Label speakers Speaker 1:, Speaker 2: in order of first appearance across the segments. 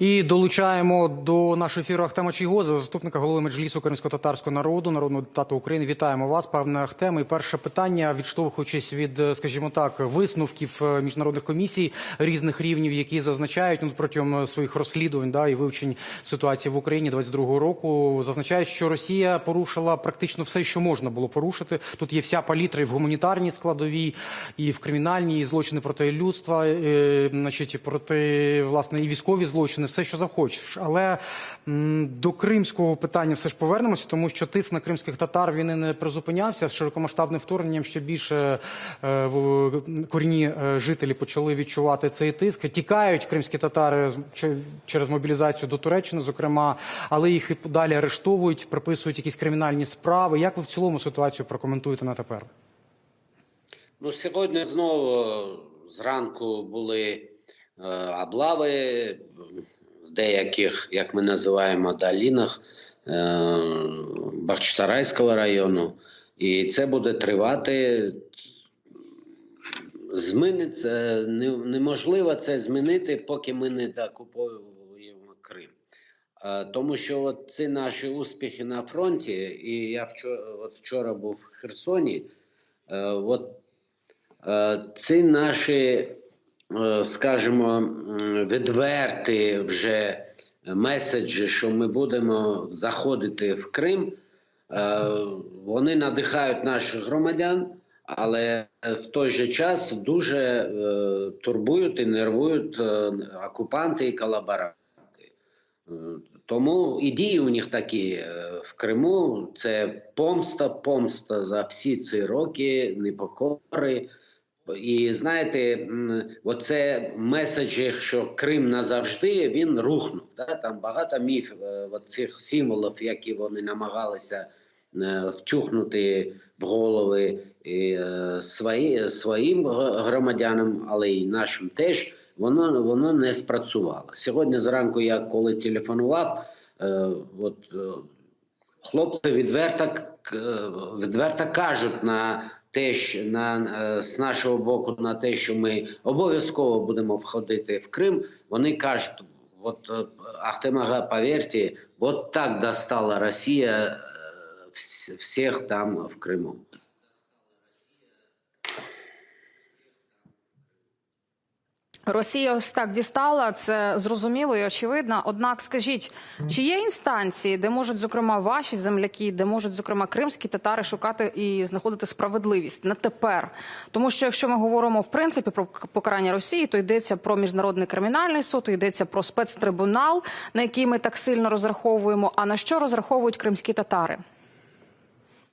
Speaker 1: І долучаємо до нашого ефіру Ахтема Чийгоза, заступника голови меджлісу кримсько-татарського народу, народного депутата України. Вітаємо вас, пане Ахтем. І перше питання, відштовхуючись від, е, скажімо так, висновків е, міжнародних комісій різних рівнів, які зазначають ну, протягом своїх розслідувань да, і вивчень ситуації в Україні 22-го року, зазначають, що Росія порушила практично все, що можна було порушити. Тут є вся палітра і в гуманітарній складовій, і в кримінальній, і злочини проти людства, е, значить, проти власне і військові злочини, все, що захочеш. Але м, до кримського питання все ж повернемося, тому що тиск на кримських татар він і не призупинявся з широкомасштабним вторгненням. Ще більше е, в- корінні е, жителі почали відчувати цей тиск. Тікають кримські татари че- через мобілізацію до Туреччини, зокрема, але їх і далі арештовують, приписують якісь кримінальні справи. Як ви в цілому ситуацію прокоментуєте на тепер?
Speaker 2: Ну, сьогодні знову зранку були е, облави деяких, як ми називаємо, долинах е, Бахчисарайського району. І це буде тривати. Зміниться неможливо це змінити, поки ми не докуповуємо Крим. Тому що от ці наші успіхи на фронті, і я вчора, от вчора був в Херсоні. е, От Е, Ці наші, скажімо, м, відверті вже меседжі, що ми будемо заходити в Крим, е, вони надихають наших громадян, але в той же час дуже е, турбують і нервують е, окупанти і колаборанти. Е, Тому і дії у них такі е, в Криму це помста, помста за всі ці роки, непокори. І знаєте, оце меседжі, що Крим назавжди він рухнув. Да? Там багато міфів е, цих символів, які вони намагалися е, втюхнути в голови і, е, свої, своїм громадянам, але й нашим теж. Воно воно не спрацювало. Сьогодні зранку, я коли телефонував, от хлопці відверто, відверто кажуть на те, що на е, з нашого боку, на те, що ми обов'язково будемо входити в Крим. Вони кажуть, от е, Ахтемага, повірте, от так достала Росія е, всіх там в Криму.
Speaker 3: Росія ось так дістала, це зрозуміло і очевидно. Однак, скажіть, чи є інстанції, де можуть, зокрема, ваші земляки, де можуть, зокрема, кримські татари шукати і знаходити справедливість на тепер? Тому що якщо ми говоримо в принципі про покарання Росії, то йдеться про міжнародний кримінальний суд, то йдеться про спецтрибунал, на який ми так сильно розраховуємо. А на що розраховують кримські татари?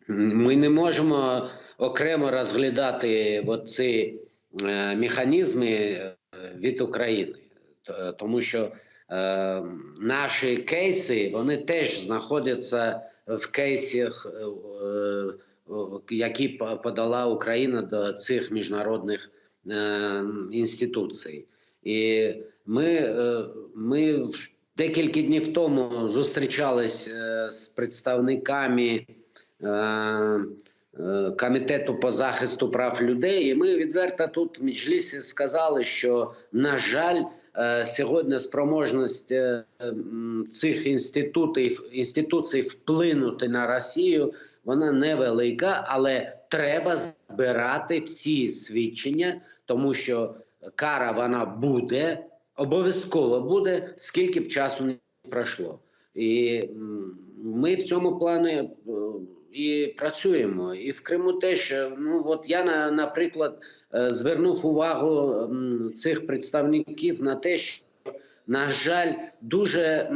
Speaker 2: Ми не можемо окремо розглядати ці е, механізми е, від України, тому що е, наші кейси вони теж знаходяться в кейсах, е, е, які подала Україна до цих міжнародних е, інституцій. І ми, е, ми декілька днів тому зустрічались е, з представниками. Е, Комітету по захисту прав людей, і ми відверто тут в Меджлісі сказали, що на жаль, е, сьогодні спроможність е, цих інститутів інституцій вплинути на Росію вона невелика, але треба збирати всі свідчення, тому що кара вона буде обов'язково буде, скільки б часу не пройшло. І ми в цьому плані і працюємо. І в Криму теж. е, Ну от я на- наприклад е, звернув увагу цих представників на те, що на жаль, дуже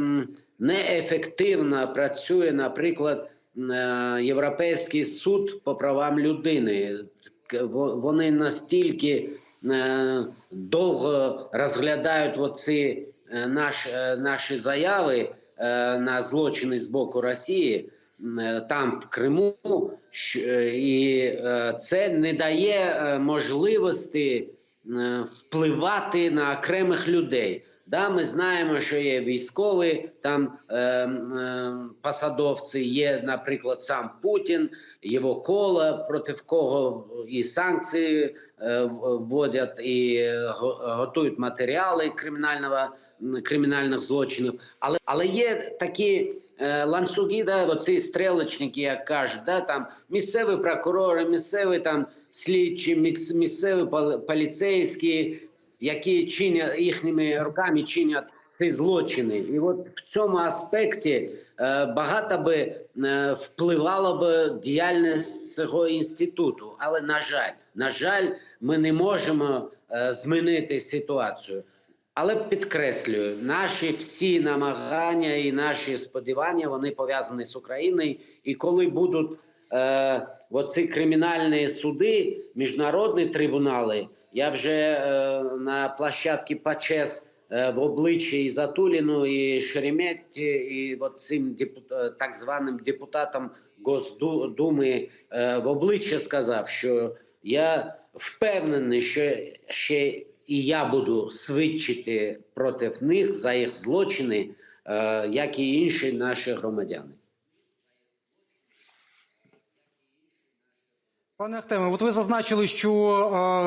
Speaker 2: неефективно працює, наприклад, е, Європейський суд по правам людини. Вони настільки довго розглядають оці наш, е, наші заяви на злочини з боку Росії там в Криму, е, і е, це не дає е, можливості е, впливати на окремих людей. Да, ми знаємо, що є військові там е, е, посадовці, є, наприклад, сам Путін, його коло, проти кого і санкції е, вводять, і е, готують матеріали кримінального кримінальних злочинів. Але, але є такі е, ланцюги, да, оці стрелочники, як кажуть, да, там місцеві прокурори, місцеві там слідчі, міс- місцеві пол- поліцейські, які чинять їхніми руками чинять ці злочини. І от в цьому аспекті е, багато би е, впливало б діяльність цього інституту. Але на жаль, на жаль, ми не можемо е, змінити ситуацію. Але підкреслюю, наші всі намагання і наші сподівання вони пов'язані з Україною. І коли будуть е, оці кримінальні суди, міжнародні трибунали, я вже е, на площадці ПАЧЕС е, в обличчі і Затуліну, і Шереметі, і цим депут, е, так званим депутатам Госдуми е, в обличчя сказав, що я впевнений, що ще і я буду свідчити проти них за їх злочини, е, як і інші наші громадяни.
Speaker 1: Пане Ахтеме, от ви зазначили, що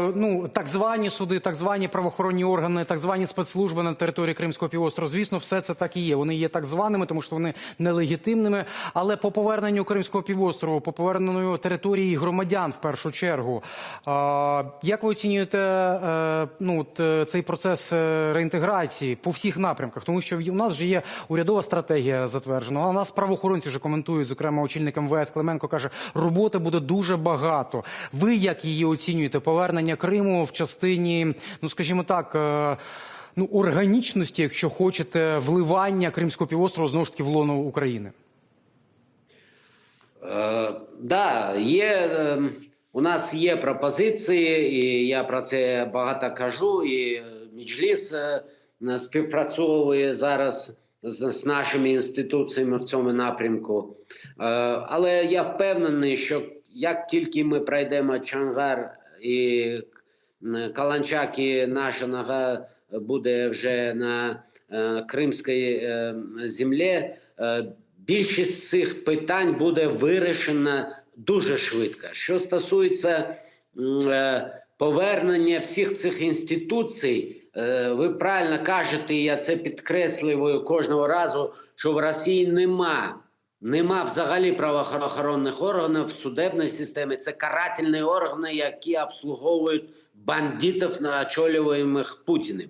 Speaker 1: е, ну так звані суди, так звані правоохоронні органи, так звані спецслужби на території Кримського півострова, звісно, все це так і є. Вони є так званими, тому що вони нелегітимними. Але по поверненню Кримського півострову, по поверненню території громадян, в першу чергу, е, як ви оцінюєте е, ну цей процес реінтеграції по всіх напрямках? Тому що у нас вже є урядова стратегія затверджена. А нас правоохоронці вже коментують, зокрема, очільник МВС Клименко каже, роботи буде дуже багато. Ви як її оцінюєте? Повернення Криму в частині, ну скажімо так. е, Ну, органічності, якщо хочете, вливання Кримського півострову знову ж таки в лоно України.
Speaker 2: Е, да, є, е, у нас є пропозиції, і я про це багато кажу. І Меджліс е, співпрацьовує зараз з, з нашими інституціями в цьому напрямку. Е, але я впевнений, що як тільки ми пройдемо Чангар і Каланчак, і наша нога буде вже на е, кримській е, землі, е, більшість цих питань буде вирішена дуже швидко. Що стосується повернення всіх цих інституцій, ви правильно кажете, я це підкреслюю кожного разу, що в Росії нема. Нема взагалі правоохоронних органів в судебній системі. Це карательні органи, які обслуговують бандитів, очолюваних Путіним.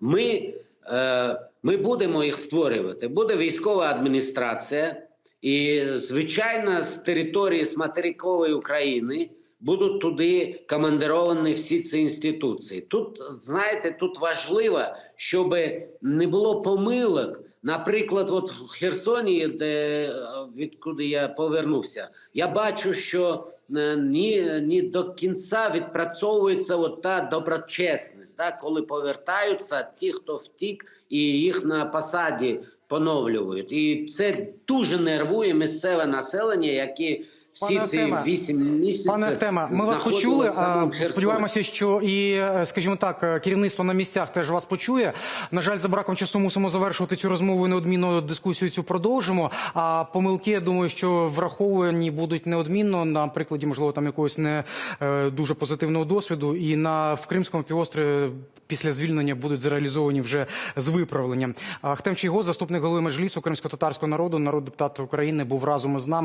Speaker 2: Ми, е, ми будемо їх створювати. Буде військова адміністрація, і, звичайно, з території з материкової України будуть туди командировані всі ці інституції. Тут, знаєте, тут важливо, щоб не було помилок. Наприклад, от в Херсоні, де е, відкуди я повернувся, я бачу, що е, ні, ні до кінця відпрацьовується от та доброчесність, да, коли повертаються ті, хто втік, і їх на посаді поновлюють. І це дуже нервує місцеве населення, які
Speaker 1: Пане
Speaker 2: місяців
Speaker 1: Пане Артема, ми вас почули. Сподіваємося, що і, е, скажімо так, е, керівництво на місцях теж вас почує. На жаль, за браком часу мусимо завершувати цю розмову. і Неодмінно дискусію цю продовжимо. А помилки, я думаю, що враховані будуть неодмінно на прикладі, можливо, там якогось не е, дуже позитивного досвіду. І на в Кримському півострові після звільнення будуть зреалізовані вже з виправленням. Ахтем Чийго, заступник голови Меджлісу кримсько-татарського народу, народ депутат України, був разом із нами.